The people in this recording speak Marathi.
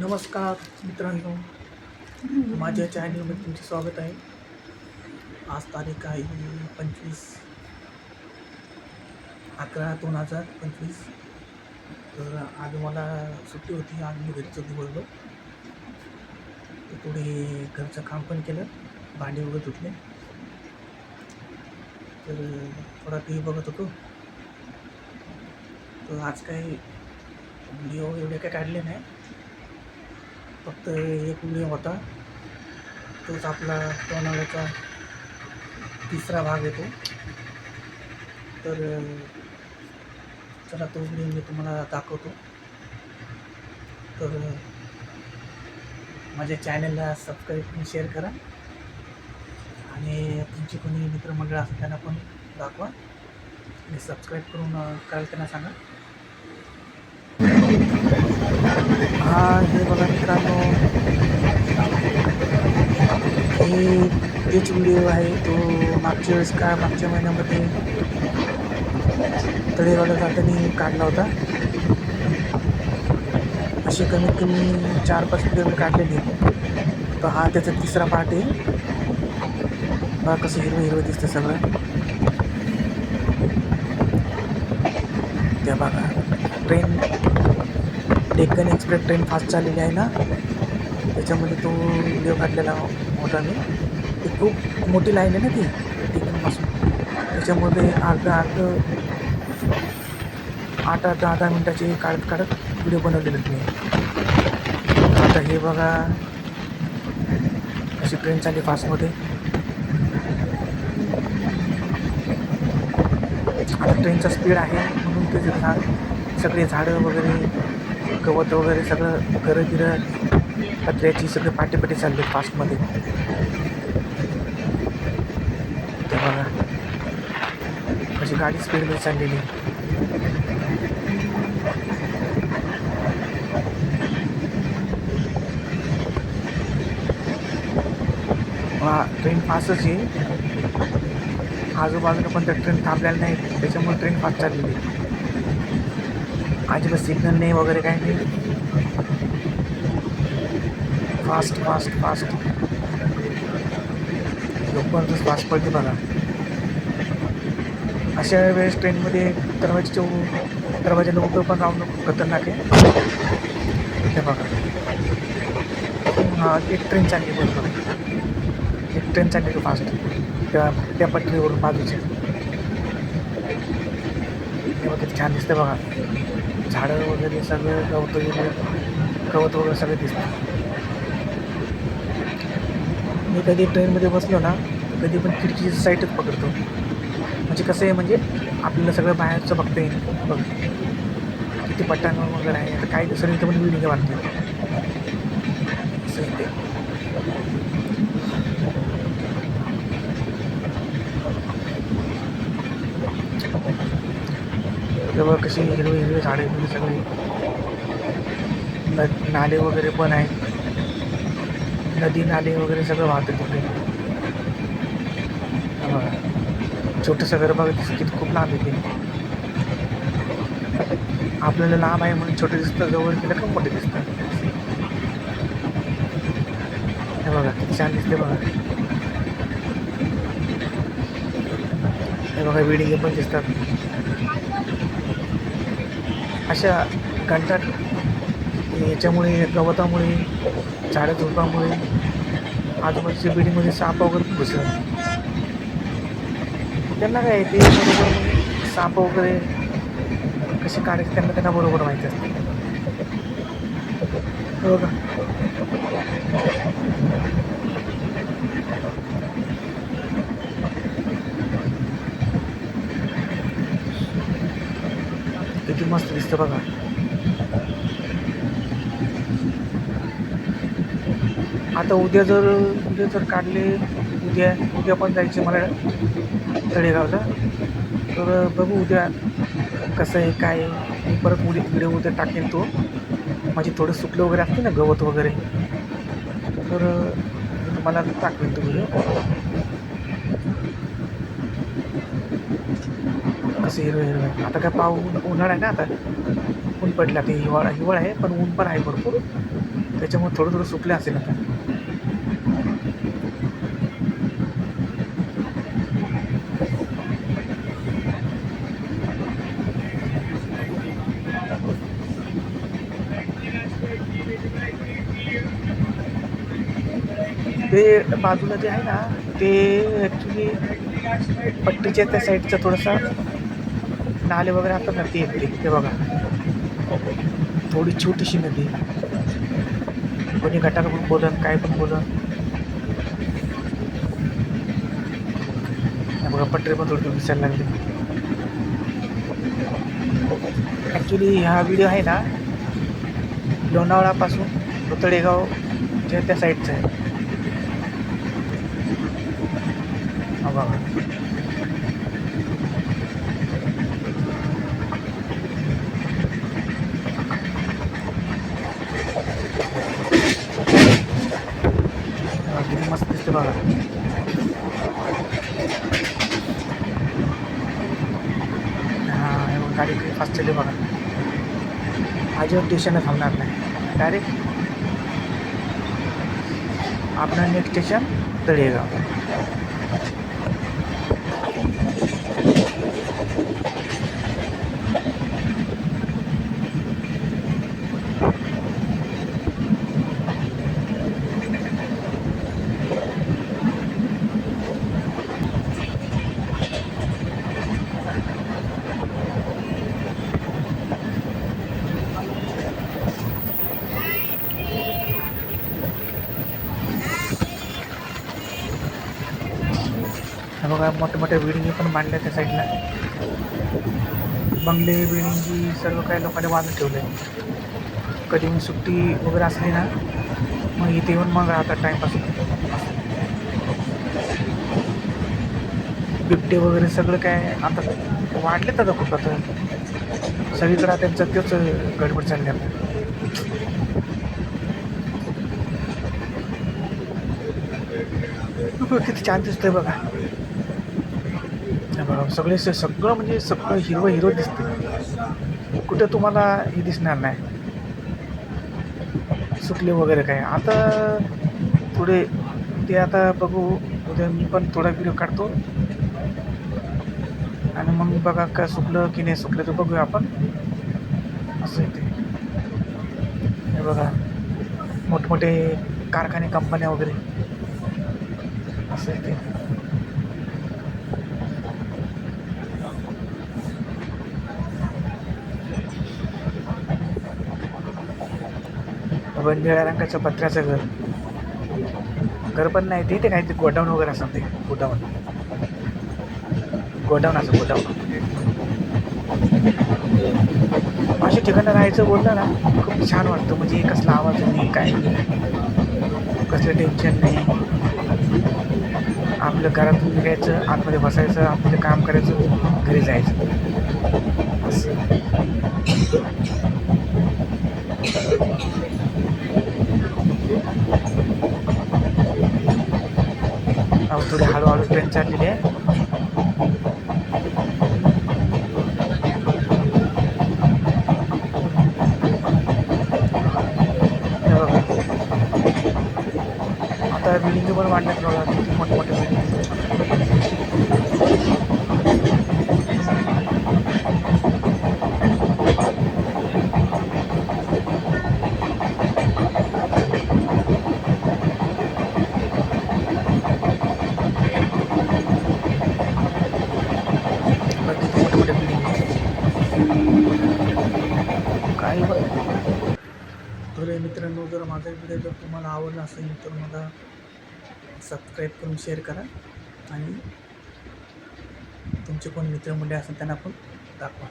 नमस्कार मित्रांनो माझ्या चॅनलमध्ये तुमचे स्वागत आहे. आज तारीख आहे पंचवीस अकरा दोन हजार पंचवीस. तर आज मला सुट्टी होती आज मी घरीच होती बोललो तर थोडे घरचं काम पण केलं भांडी वगैरे धुतले. तर थोडा टी व्ही बघत होतो. तर आज काही व्हिडिओ एवढे काही काढले नाही. फक्त एक व्हिडिओ होता. तोच आपला लोणावळ्याचा तिसरा भाग येतो. तर चला तो व्हिडिओ मी तुम्हाला दाखवतो. तर माझ्या चॅनलला सबस्क्राईब करून शेअर करा. आणि तुमचे कोणी मित्रमंडळ असतील त्यांना पण दाखवा. आणि सबस्क्राईब करून करायला त्यांना सांगा. हा हे बघा मित्रांनो. हे तेच व्हिडिओ आहे तो मागच्या वेळेस का मागच्या महिन्यामध्ये तळेगावला जाताना काढला होता. असे कमीत कमी चार पाच व्हिडिओ मी काढलेले तर हा त्याचा तिसरा पार्ट आहे. बघा कसं हिरवं हिरवं दिसतं सगळं. त्या बघा train Deccan express train fast चाललेली आहे ना? त्याच्यामध्ये तो व्हिडिओ काढलेला होता मी. ती खूप मोठी लाईन आहे ना ती? डेक्कनपासून त्याच्यामध्ये अर्धा अर्ध आठ आठ दहा दहा मिनटाचे काढत काढत व्हिडिओ बनवलेले मी. आता हे बघा. अशी ट्रेन चालली फास्टमध्ये आता ट्रेनचा स्पीड आहे. म्हणून ते झाड सगळे झाडं वगैरे गवत वगैरे सगळं घरं गिरं पत्र्याची सगळं पाटे चालली चालले फास्टमध्ये ते बघा अशी गाडी स्पीडमध्ये चाललेली ट्रेन फास्टच आहे. आजूबाजूला पण त्या ट्रेन थांबलेल्या नाही त्याच्यामुळे ट्रेन फास्ट चाललेली आहे. अजिबात सिग्नल नाही वगैरे काही नाही. फास्ट फास्ट फास्ट लोकपर्यंत फास्ट पडते बघा. अशा वेळेस ट्रेनमध्ये दरवाजे चौ दरवाजा पण राहून खूप खतरनाक आहे. ते बघा. हां एक ट्रेन चालली बरोबर एक ट्रेन चालली का फास्ट त्या त्या पटरीवरून बाजूच्या. छान दिसतं बघा. झाडं वगैरे सगळं गवत वगैरे गवत वगैरे सगळं दिसतं मी कधी ट्रेनमध्ये बसलो ना कधी पण खिडकीची साईटच पकडतो. म्हणजे कसं आहे म्हणजे आपल्याला सगळं बाहेरचं बघता येईल. बघ किती पट्टांग वगैरे आहे तर काही दिवसांनी इथं पण बिल्डिंग बांधतो असं ते. जवळ कशी हिरवी हिरवी झाडे बिडे सगळी. न नाले वगैरे पण आहेत. नदी नाले वगैरे सगळं वाहतं तिकडे छोटंसं घर बघा दिसतं खूप लांब येते आपल्याला लांब आहे म्हणून छोटं दिसतं जवळ गेलं खूप मोठं दिसतं? हे बघा किती छान दिसते बघा. हे बघा बिल्डिंग पण दिसतात. अशा घंटाट याच्यामुळे गवतामुळे झाडं झुडपामुळे आजूबाजूच्या बिडीमध्ये साप वगैरे खूप घुसलं. त्यांना काय ते बरोबर साप वगैरे कसे काढायचे त्यांना त्यांना बरोबर माहिती असते. हो का? किती मस्त दिसतं बघा. आता उद्या जर उद्या जर काढले उद्या उद्या पण जायचे मला तळेगावला. तर बघू उद्या कसं आहे काय आहे. मी परत उद्या व्हिडिओ उद्या टाकेन तो. माझी थोडं सुकलं वगैरे असते ना गवत वगैरे. तर मला तुम्हाला टाकवेन तो व्हिडिओ असं हिरवं हिरवं आहे. आता काय पाऊ उन्हाळा आहे ना आता. ऊन पडला ते हिवाळा हिवाळा आहे पण ऊन पण आहे भरपूर. त्याच्यामुळे थोडं थोडं सुकले असेल आता. ते बाजूला जे आहे ना ते ॲक्च्युली पट्टीच्या त्या साईडचा थोडंसं नाले वगैरे असतात ना ते येते ते बघा. थोडी छोटीशी नदी. कोणी गटार पण बोलन काय पण बोलन बघा पटरी पण थोडी दिसायला लागली ॲक्च्युली हा व्हिडिओ आहे ना लोणावळापासून पुतळेगाव जे त्या साईडचा आहे. अजिबात स्टेशनला थांबणार नाही डायरेक्ट आपलं नेक्स्ट स्टेशन तळेगाव बघा मोठे मोठे बिल्डिंगी पण बांधल्या त्या साईडला बंगले बिल्डिंगी सर्व काही लोकांनी बांधून ठेवले कधी मग सुट्टी वगैरे असली ना मग इथे येऊन मग राहतात टाईमपास बिबटे वगैरे सगळं काय आता वाढले तर खूप आता. सगळीकडे आता त्यांचं तेच गडबड चालली आता. किती छान दिसतोय बघा. सगळे सगळं म्हणजे सगळं हिरवं हिरवं दिसते कुठे तुम्हाला हे दिसणार नाही. सुकले वगैरे काय आता थोडे ते आता बघू. उद्या मी पण थोडा व्हिडिओ काढतो. आणि मग बघा का सुकलं की नाही सुकलं तर बघूया आपण. असं येते ते. हे बघा. मोठमोठे कारखाने कंपन्या वगैरे. असं येते ते. बघा, निळ्या रंगाचं पत्र्याचं घर. घर पण नाही ते ते गोडाऊन वगैरे असं ते गोडाऊन. गोडाऊन असं गोडाऊन. अशा ठिकाणं राहायचं बोललं ना खूप छान वाटतं. म्हणजे कसला आवाज नाही काय नाही. कसलं टेन्शन नाही. आपलं घरातून निघायचं आतमध्ये बसायचं आपलं काम करायचं घरी जायचं. असं. अहो थोडी हळूहळू ट्रेन चाललेली आहे हे बघा. आता बिल्डिंग पण वाढल्यात बघा किती मोठमोठे बिल्डिंग किती मोठे मोठे बिल्डिंग काही तर मित्रांनो जर माझा व्हिडिओ जर तुम्हाला आवडला असेल तर मला सबस्क्राईब करून शेअर करा आणि तुमचे कोण मित्रमंडळी असेल त्यांना पण दाखवा.